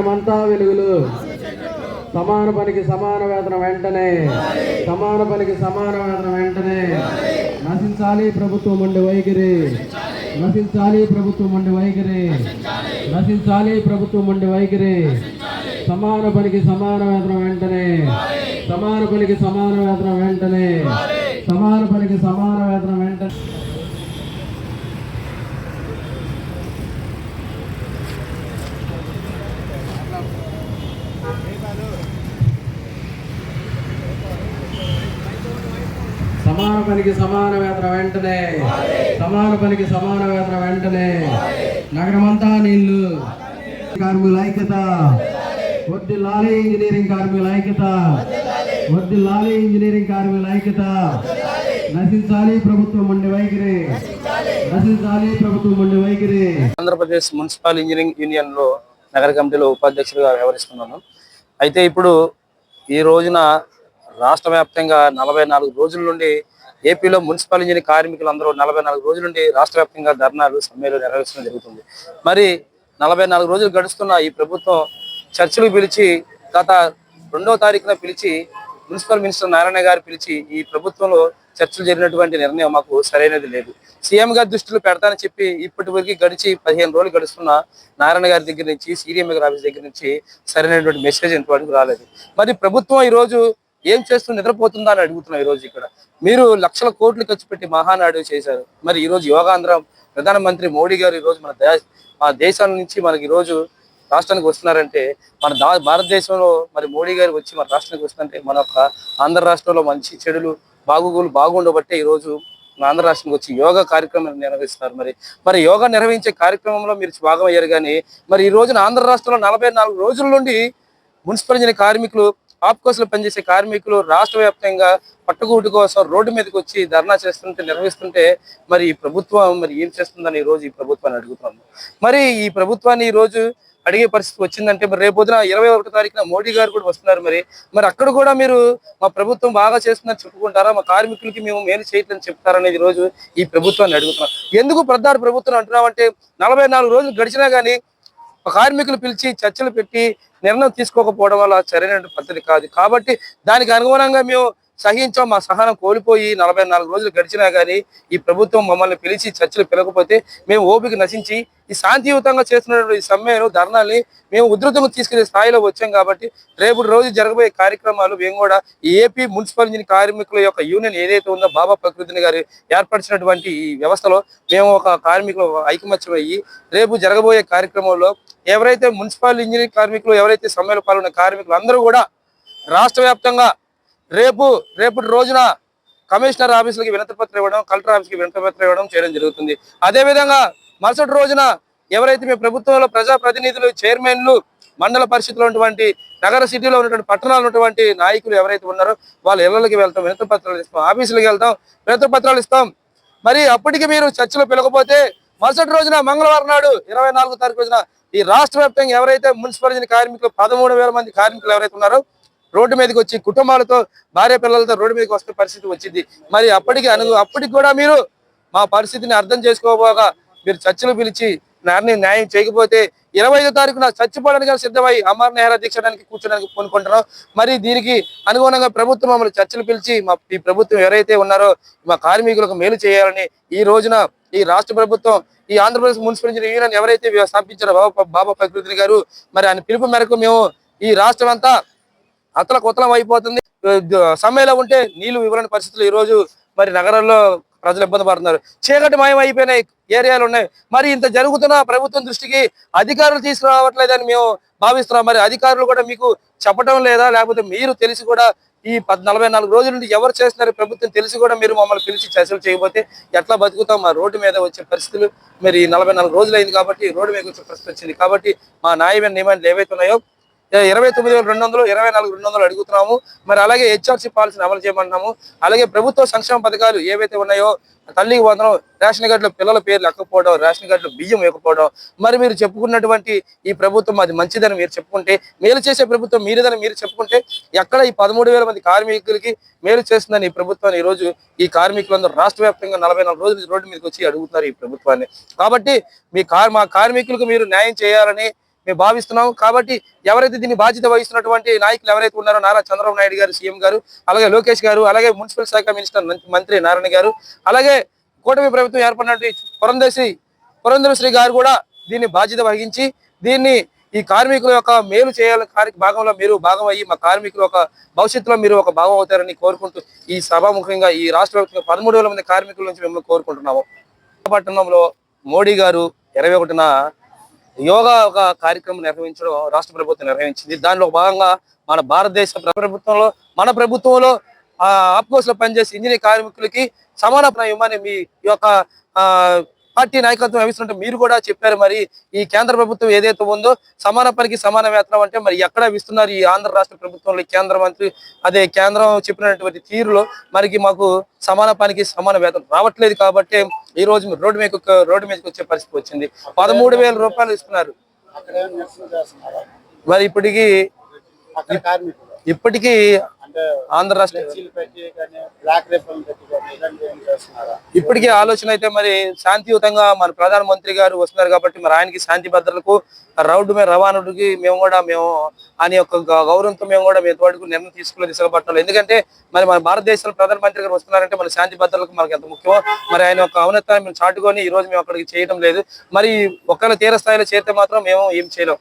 నగరమంతా వెలుగులు. సమాన పనికి సమాన వేతన వెంటనే. సమాన పనికి సమాన వేతన వెంటనే. నశించాలి ప్రభుత్వం ఉండి వైఖరి. నశించాలి ప్రభుత్వం ఉండి వైఖరి. నశించాలి ప్రభుత్వం ఉండి వైఖరి. సమాన పనికి సమాన వేతన వెంటనే. సమాన పనికి సమాన వేతన వెంటనే. సమాన పనికి సమాన వేతన వెంటనే సమాన పనికి సమాన వేతన వెంటనే. సమాన పనికి సమాన వేతన వెంటనే. నగరమంతా నీళ్ళు కార్మికుల ఐక్యత. వడ్డీ లాలి ఇంజనీరింగ్ కార్మికుల ఐక్యత. వడ్డీ లాలి ఇంజనీరింగ్ కార్మికుల ఐక్యత. నశించాలి ప్రభుత్వం ఉండి వైఖరి. నశించాలి ప్రభుత్వం ఉండి వైఖరి. ఆంధ్రప్రదేశ్ మున్సిపల్ ఇంజనీరింగ్ యూనియన్లో నగర కమిటీలో ఉపాధ్యక్షుడిగా వ్యవహరిస్తున్నాను. అయితే ఇప్పుడు ఈ రోజున రాష్ట్ర వ్యాప్తంగా నలభై నాలుగు రోజుల నుండి ఏపీలో మున్సిపల్ ఇంజనీరింగ్ కార్మికులు అందరూ నలభై నాలుగు రోజుల నుండి రాష్ట్ర వ్యాప్తంగా ధర్నాలు సమ్మెలు నిర్వహించడం జరుగుతుంది. మరి నలభై నాలుగు రోజులు గడుస్తున్న ఈ ప్రభుత్వం చర్చలు పిలిచి గత రెండవ తారీఖున పిలిచి మున్సిపల్ మినిస్టర్ నారాయణ గారు పిలిచి ఈ ప్రభుత్వంలో చర్చలు జరిగినటువంటి నిర్ణయం మాకు సరైనది లేదు. సీఎం గారి దృష్టిలో పెడతానని చెప్పి ఇప్పటి వరకు గడిచి పదిహేను రోజులు గడుస్తున్న నారాయణ గారి దగ్గర నుంచి సీఎం గారి ఆఫీస్ దగ్గర నుంచి సరైనటువంటి మెసేజ్ ఇంతవరకు రాలేదు. మరి ప్రభుత్వం ఈ రోజు ఏం చేస్తూ నిద్రపోతుందా అని అడుగుతున్నాం ఈ రోజు ఇక్కడ. మీరు లక్షల కోట్లు ఖర్చు పెట్టి మహానాడు చేశారు. మరి ఈ రోజు యోగాంధ్ర ప్రధానమంత్రి మోడీ గారు ఈ రోజు మన దే- మా దేశాల నుంచి మనకి ఈ రోజు రాష్ట్రానికి వస్తున్నారంటే మన దా భారతదేశంలో మరి మోడీ గారు వచ్చి మన రాష్ట్రానికి వస్తుందంటే మన యొక్క ఆంధ్ర రాష్ట్రంలో మంచి చెడులు బాగుగులు బాగుండబట్టే ఈ రోజు మన ఆంధ్ర రాష్ట్రంకి వచ్చి యోగా కార్యక్రమం నిర్వహిస్తున్నారు మరి. మరి యోగా నిర్వహించే కార్యక్రమంలో మీరు భాగం అయ్యారు కానీ మరి ఈ రోజున ఆంధ్ర రాష్ట్రంలో నలభై నాలుగు రోజుల నుండి మున్సిపల్ ఇంజనీర్ కార్మికులు ఆప్కోస్లో పనిచేసే కార్మికులు రాష్ట్ర వ్యాప్తంగా పట్టుకూటి కోసం రోడ్డు మీదకి వచ్చి ధర్నా చేస్తుంటే నిర్వహిస్తుంటే మరి ఈ ప్రభుత్వం మరి ఏం చేస్తుందని రోజు ఈ ప్రభుత్వాన్ని అడుగుతున్నాము మరి ఈ ప్రభుత్వాన్ని ఈ రోజు అడిగే పరిస్థితి వచ్చిందంటే మరి రేపు పొద్దున ఇరవై ఒకటో తారీఖున మోడీ గారు కూడా వస్తున్నారు మరి. మరి అక్కడ కూడా మీరు మా ప్రభుత్వం బాగా చేస్తుందని చెప్పుకుంటారా? మా కార్మికులకి మేము మేలు చేయట్లని చెప్తారనేది రోజు ఈ ప్రభుత్వాన్ని అడుగుతున్నాం. ఎందుకు ప్రధాన ప్రభుత్వం అంటున్నామంటే నలభై నాలుగు రోజులు గడిచినా కానీ కార్మికులు పిలిచి చర్చలు పెట్టి నిర్ణయం తీసుకోకపోవడం వల్ల సరైన పద్ధతి కాదు. కాబట్టి దానికి అనుగుణంగా మేము సహించాం మా సహనం కోల్పోయి నలభై నాలుగు రోజులు గడిచినా కానీ ఈ ప్రభుత్వం మమ్మల్ని పిలిచి చర్చలు పిలకపోతే మేము ఓపిక నశించి ఈ శాంతియుతంగా చేస్తున్నటువంటి ఈ సమ్మెను ధర్నాల్ని మేము ఉధృతంగా తీసుకెళ్ళే స్థాయిలో వచ్చాం కాబట్టి రేపు రోజు జరగబోయే కార్యక్రమాలు మేము కూడా ఏపీ మున్సిపల్ ఇంజనీర్ కార్మికుల యొక్క యూనియన్ ఏదైతే ఉందో బాబా ప్రకృతిని గారు ఏర్పరిచినటువంటి ఈ వ్యవస్థలో మేము ఒక కార్మికులు ఐకమత్యం అయ్యి రేపు జరగబోయే కార్యక్రమంలో ఎవరైతే మున్సిపల్ ఇంజనీరింగ్ కార్మికులు ఎవరైతే సమ్మెలో పాల్గొన్న కార్మికులు అందరూ కూడా రాష్ట్ర వ్యాప్తంగా రేపు రేపటి రోజున కమిషనర్ ఆఫీసులకి వినతి పత్రం ఇవ్వడం కలెక్టర్ ఆఫీస్కి వినతి పత్రం ఇవ్వడం చేయడం జరుగుతుంది. అదే విధంగా మరుసటి రోజున ఎవరైతే మీ ప్రభుత్వంలో ప్రజాప్రతినిధులు చైర్మన్లు మండల పరిషత్లో ఉన్నటువంటి నగర సిటీలో ఉన్నటువంటి పట్టణాలు ఉన్నటువంటి నాయకులు ఎవరైతే ఉన్నారో వాళ్ళ ఇళ్ళకి వెళ్తాం వినతి పత్రాలు ఇస్తాం ఆఫీసులకు వెళ్తాం వినతి పత్రాలు ఇస్తాం. మరి అప్పటికి మీరు చర్చలు పిలకపోతే మరుసటి రోజున మంగళవారం నాడు ఇరవై నాలుగో తారీఖు రోజున ఈ రాష్ట్ర వ్యాప్తంగా ఎవరైతే మున్సిపల్ కార్మికులు పదమూడు వేల మంది కార్మికులు ఎవరైతే ఉన్నారో రోడ్డు మీదకి వచ్చి కుటుంబాలతో భార్య పిల్లలతో రోడ్డు మీదకి వస్తే పరిస్థితి వచ్చింది. మరి అప్పటికి అను అప్పటికి కూడా మీరు మా పరిస్థితిని అర్థం చేసుకోబోగా మీరు చర్చలు పిలిచి నాన్ని న్యాయం చేయకపోతే ఇరవై ఐదో తారీఖున చచ్చిపోవడానికి సిద్ధమై అమర్ నెహ్రా దీక్షడానికి కూర్చోడానికి కొనుక్కుంటున్నాం మరి దీనికి అనుగుణంగా ప్రభుత్వం మమ్మల్ని చర్చలు పిలిచి మా ఈ ప్రభుత్వం ఎవరైతే ఉన్నారో మా కార్మికులకు మేలు చేయాలని ఈ రోజున ఈ రాష్ట్ర ప్రభుత్వం ఈ ఆంధ్రప్రదేశ్ మున్సిపల్ ఇంజనీర్ యూనియన్ ఎవరైతే స్థాపించారో బాబా బాబా ప్రకృతిని గారు మరి ఆయన పిలుపు మేరకు మేము ఈ రాష్ట్రం అంతా అతల కొత్తలం అయిపోతుంది. సమ్మెలో ఉంటే నీళ్ళు వివరణ పరిస్థితులు ఈ రోజు మరి నగరంలో ప్రజలు ఇబ్బంది పడుతున్నారు. చీకటి మాయం అయిపోయినాయి ఏరియాలు ఉన్నాయి. మరి ఇంత జరుగుతున్న ప్రభుత్వం దృష్టికి అధికారులు తీసుకురావట్లేదని మేము భావిస్తున్నాం. మరి అధికారులు కూడా మీకు చెప్పడం లేదా లేకపోతే మీరు తెలిసి కూడా ఈ పద్ నలభై నాలుగు రోజుల నుండి ఎవరు చేస్తున్నారు ప్రభుత్వం తెలిసి కూడా మీరు మమ్మల్ని పిలిచి చర్చలు చేయకపోతే ఎట్లా బతుకుతాం? మా రోడ్డు మీద వచ్చే పరిస్థితులు మరి నలభై నాలుగు రోజులు అయింది కాబట్టి రోడ్డు మీద వచ్చే పరిస్థితి వచ్చింది. కాబట్టి మా న్యాయమైన నియమాలు ఏవైతే ఉన్నాయో ఇరవై తొమ్మిది వేల రెండు వందలు ఇరవై నాలుగు రెండు వందలు అడుగుతున్నాము. మరి అలాగే హెచ్ఆర్సీ పాలసీని అమలు చేయమంటున్నాము. అలాగే ప్రభుత్వ సంక్షేమ పథకాలు ఏవైతే ఉన్నాయో తల్లికి వందనం రేషన్ కార్డులో పిల్లల పేర్లు ఎక్కకపోవడం రేషన్ కార్డులో బియ్యం ఇవ్వకపోవడం మరి మీరు చెప్పుకున్నటువంటి ఈ ప్రభుత్వం అది మంచిదని మీరు చెప్పుకుంటే మేలు చేసే ప్రభుత్వం మీరేదని మీరు చెప్పుకుంటే ఎక్కడ ఈ పదమూడు వేల మంది కార్మికులకి మేలు చేస్తుందని ఈ ప్రభుత్వాన్ని ఈ రోజు ఈ కార్మికులందరూ రాష్ట్ర వ్యాప్తంగా నలభై నాలుగు రోజులు రోడ్డు మీదకి వచ్చి అడుగుతున్నారు ఈ ప్రభుత్వాన్ని. కాబట్టి మీ కార్ మా కార్మికులకు మీరు న్యాయం చేయాలని మేము భావిస్తున్నాం కాబట్టి ఎవరైతే దీన్ని బాధ్యత వహిస్తున్నటువంటి నాయకులు ఎవరైతే ఉన్నారో నారా చంద్రబాబు నాయుడు గారు సీఎం గారు అలాగే లోకేష్ గారు అలాగే మున్సిపల్ శాఖ మినిస్టర్ మంత్రి- మంత్రి నారాయణ గారు అలాగే కూటమి ప్రభుత్వం ఏర్పడినటువంటి పురంధేశ్రీ పురంధరశ్రీ గారు కూడా దీన్ని బాధ్యత వహించి దీన్ని ఈ కార్మికుల యొక్క మేలు చేయాల భాగంలో మీరు భాగం అయ్యి మా కార్మికుల ఒక భవిష్యత్తులో మీరు ఒక భాగం అవుతారని కోరుకుంటూ ఈ సభాముఖంగా ఈ రాష్ట్ర వ్యాప్తంగా పదమూడు వేల మంది కార్మికుల నుంచి మిమ్మల్ని కోరుకుంటున్నాము. విశాఖపట్నంలో మోడీ గారు ఇరవై ఒకటిన యోగా ఒక కార్యక్రమం నిర్వహించడం రాష్ట్ర ప్రభుత్వం నిర్వహించింది. దానిలో భాగంగా మన భారతదేశ ప్రభుత్వంలో మన ప్రభుత్వంలో ఆ ఆప్కోస్లో పనిచేసే ఇంజనీర్ కార్మికులకి సమాన ఇవ్వమని మీ యొక్క ఆ పార్టీ నాయకత్వం వహిస్తుంటే మీరు కూడా చెప్పారు మరి ఈ కేంద్ర ప్రభుత్వం ఏదైతే ఉందో సమాన పనికి సమాన వేతనం అంటే మరి ఎక్కడ ఇస్తున్నారు ఈ ఆంధ్ర రాష్ట్ర ప్రభుత్వంలో కేంద్ర మంత్రి? అదే కేంద్రం చెప్పినటువంటి తీరులో మరికి మాకు సమాన పనికి సమాన వేతనం రావట్లేదు కాబట్టి ఈ రోజు రోడ్డు మీద రోడ్డు మీదకి వచ్చే పరిస్థితి వచ్చింది. పదమూడు వేల రూపాయలు ఇస్తున్నారు. మరి ఇప్పటికి ఇప్పటికీ ఆంధ్ర రాష్ట్ర ఇప్పటికే ఇప్పటికీ ఆలోచన అయితే మరి శాంతియుతంగా మన ప్రధానమంత్రి గారు వస్తున్నారు కాబట్టి మరి ఆయనకి శాంతి భద్రతలకు రౌడ్ మీద రవాణాకి మేము కూడా మేము ఆయన యొక్క గౌరవంతో మేము కూడా మేము తోడుకు నిర్ణయం తీసుకునే దిశగా పట్టాలి ఎందుకంటే మరి మన భారతదేశంలో ప్రధానమంత్రి గారు వస్తున్నారంటే మన శాంతి భద్రతలకు మనకు ఎంత ముఖ్యమో మరి ఆయన యొక్క ఔన్నతాన్ని మేము చాటుకొని ఈ రోజు మేము అక్కడికి చేయడం లేదు. మరి ఒకవేళ తీర స్థాయిలో చేరితే మాత్రం మేము ఏం చేయలేం.